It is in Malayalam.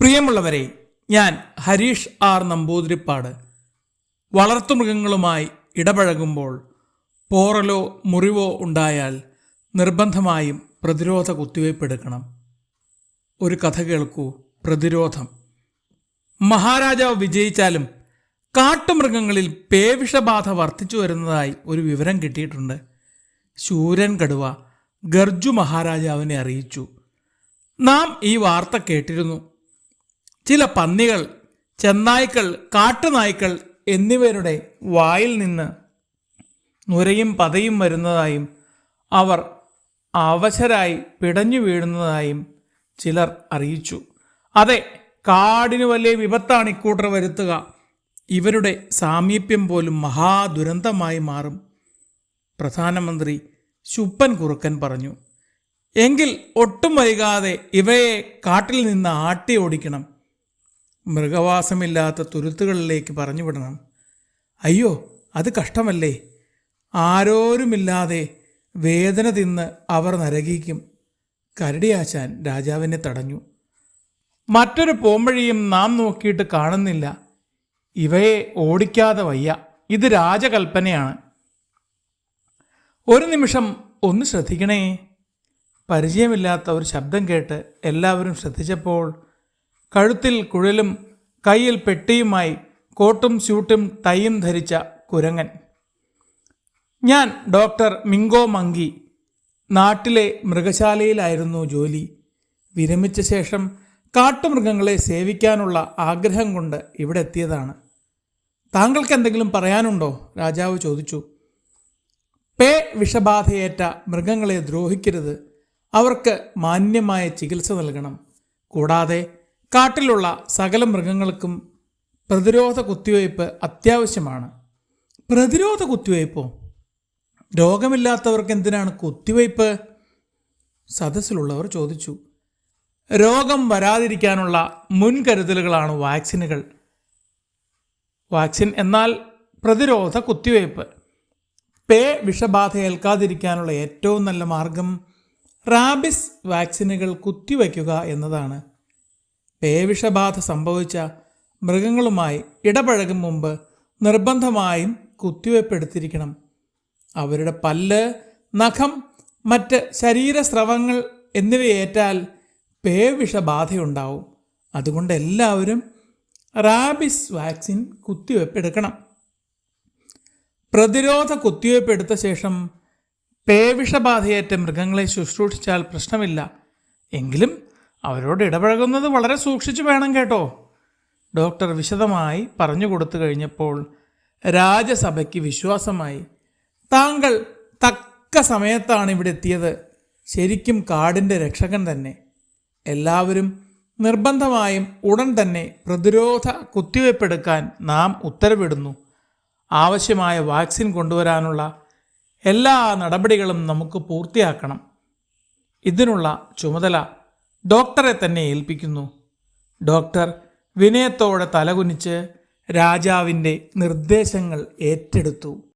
പ്രിയമുള്ളവരെ ഞാൻ ഹരീഷ് ആർ നമ്പൂതിരിപ്പാട്. വളർത്തുമൃഗങ്ങളുമായി ഇടപഴകുമ്പോൾ പോറലോ മുറിവോ ഉണ്ടായാൽ നിർബന്ധമായും പ്രതിരോധ കുത്തിവയ്പ് എടുക്കണം. ഒരു കഥ കേൾക്കൂ. പ്രതിരോധം. മഹാരാജാവ് വിജയിച്ചാലും കാട്ടുമൃഗങ്ങളിൽ പേവിഷബാധ വർദ്ധിച്ചു വരുന്നതായി ഒരു വിവരം കിട്ടിയിട്ടുണ്ട്. ശൂരൻ കടുവ ഗർജു മഹാരാജാവിനെ അറിയിച്ചു. നാം ഈ വാർത്ത കേട്ടിരുന്നു. ചില പന്നികൾ ചെന്നായ്ക്കൾ കാട്ടുനായ്ക്കൾ എന്നിവരുടെ വായിൽ നിന്ന് നുരയും പതയും വരുന്നതായും അവർ അവശരായി പിടഞ്ഞു വീഴുന്നതായും ചിലർ അറിയിച്ചു. അതെ കാടിന് വലിയ വിപത്താണ് ഇക്കൂട്ടർ വരുത്തുക. ഇവരുടെ സാമീപ്യം പോലും മഹാദുരന്തമായി മാറും. പ്രധാനമന്ത്രി ശുപ്പൻ കുറുക്കൻ പറഞ്ഞു എങ്കിൽ ഒട്ടും വൈകാതെ ഇവയെ കാട്ടിൽ നിന്ന് ആട്ടി ഓടിക്കണം മൃഗവാസമില്ലാത്ത തുരുത്തുകളിലേക്ക് പറഞ്ഞുവിടണം. അയ്യോ അത് കഷ്ടമല്ലേ? ആരോരുമില്ലാതെ വേദന തിന്ന് അവർ നരകിക്കും. കരടിയാശാൻ രാജാവിനെ തടഞ്ഞു. മറ്റൊരു പോംവഴിയും നാം നോക്കിയിട്ട് കാണുന്നില്ല. ഇവയെ ഓടിക്കാതെ വയ്യ. ഇത് രാജകൽപ്പനയാണ്. ഒരു നിമിഷം ഒന്ന് ശ്രദ്ധിക്കണേ. പരിചയമില്ലാത്ത ഒരു ശബ്ദം കേട്ട് എല്ലാവരും ശ്രദ്ധിച്ചപ്പോൾ കഴുത്തിൽ കുഴലും കയ്യിൽ പെട്ടിയുമായി കോട്ടും സ്യൂട്ടും ടൈയും ധരിച്ച കുരങ്ങൻ. ഞാൻ ഡോക്ടർ മിങ്കോ മങ്കി. നാട്ടിലെ മൃഗശാലയിലായിരുന്നു ജോലി. വിരമിച്ച ശേഷം കാട്ടുമൃഗങ്ങളെ സേവിക്കാനുള്ള ആഗ്രഹം കൊണ്ട് ഇവിടെ എത്തിയതാണ്. താങ്കൾക്ക് എന്തെങ്കിലും പറയാനുണ്ടോ? രാജാവ് ചോദിച്ചു. പേ വിഷബാധയേറ്റ മൃഗങ്ങളെ ദ്രോഹിക്കരുത്. അവർക്ക് മാന്യമായ ചികിത്സ നൽകണം. കൂടാതെ കാട്ടിലുള്ള സകല മൃഗങ്ങൾക്കും പ്രതിരോധ കുത്തിവയ്പ്പ് അത്യാവശ്യമാണ്. പ്രതിരോധ കുത്തിവയ്പ്പോ? രോഗമില്ലാത്തവർക്ക് എന്തിനാണ് കുത്തിവയ്പ്പ്? സദസ്സിലുള്ളവർ ചോദിച്ചു. രോഗം വരാതിരിക്കാനുള്ള മുൻകരുതലുകളാണ് വാക്സിനുകൾ. വാക്സിൻ എന്നാൽ പ്രതിരോധ കുത്തിവയ്പ്പ്. പേ വിഷബാധ ഏൽക്കാതിരിക്കാനുള്ള ഏറ്റവും നല്ല മാർഗം റാബിസ് വാക്സിനുകൾ കുത്തിവയ്ക്കുക എന്നതാണ്. പേവിഷബാധ സംഭവിച്ച മൃഗങ്ങളുമായി ഇടപഴകും മുമ്പ് നിർബന്ധമായും കുത്തിവയ്പ്പെടുത്തിയിരിക്കണം അവരുടെ പല്ല് നഖം മറ്റ് ശരീരസ്രവങ്ങൾ എന്നിവയേറ്റാൽ പേവിഷബാധയുണ്ടാവും. അതുകൊണ്ട് എല്ലാവരും റാബിസ് വാക്സിൻ കുത്തിവയ്പ് എടുക്കണം പ്രതിരോധ കുത്തിവയ്പ് എടുത്ത ശേഷം പേവിഷബാധയേറ്റ മൃഗങ്ങളെ ശുശ്രൂഷിച്ചാൽ പ്രശ്നമില്ല. എങ്കിലും അവരോട് ഇടപഴകുന്നത് വളരെ സൂക്ഷിച്ചു വേണം കേട്ടോ. ഡോക്ടർ വിശദമായി പറഞ്ഞു കൊടുത്തു കഴിഞ്ഞപ്പോൾ രാജസഭയ്ക്ക് വിശ്വാസമായി താങ്കൾ തക്ക സമയത്താണ് ഇവിടെ എത്തിയത്. ശരിക്കും കാടിന്റെ രക്ഷകൻ തന്നെ. എല്ലാവരും നിർബന്ധമായും ഉടൻ തന്നെ പ്രതിരോധ കുത്തിവയ്പ്പെടുക്കാൻ നാം ഉത്തരവിടുന്നു. ആവശ്യമായ വാക്സിൻ കൊണ്ടുവരാനുള്ള എല്ലാ നടപടികളും നമുക്ക് പൂർത്തിയാക്കണം. ഇതിനുള്ള ചുമതല ഡോക്ടറെ തന്നെ ഏൽപ്പിക്കുന്നു. ഡോക്ടർ വിനയത്തോടെ തലകുനിച്ച് രാജാവിന്റെ നിർദ്ദേശങ്ങൾ ഏറ്റെടുത്തു.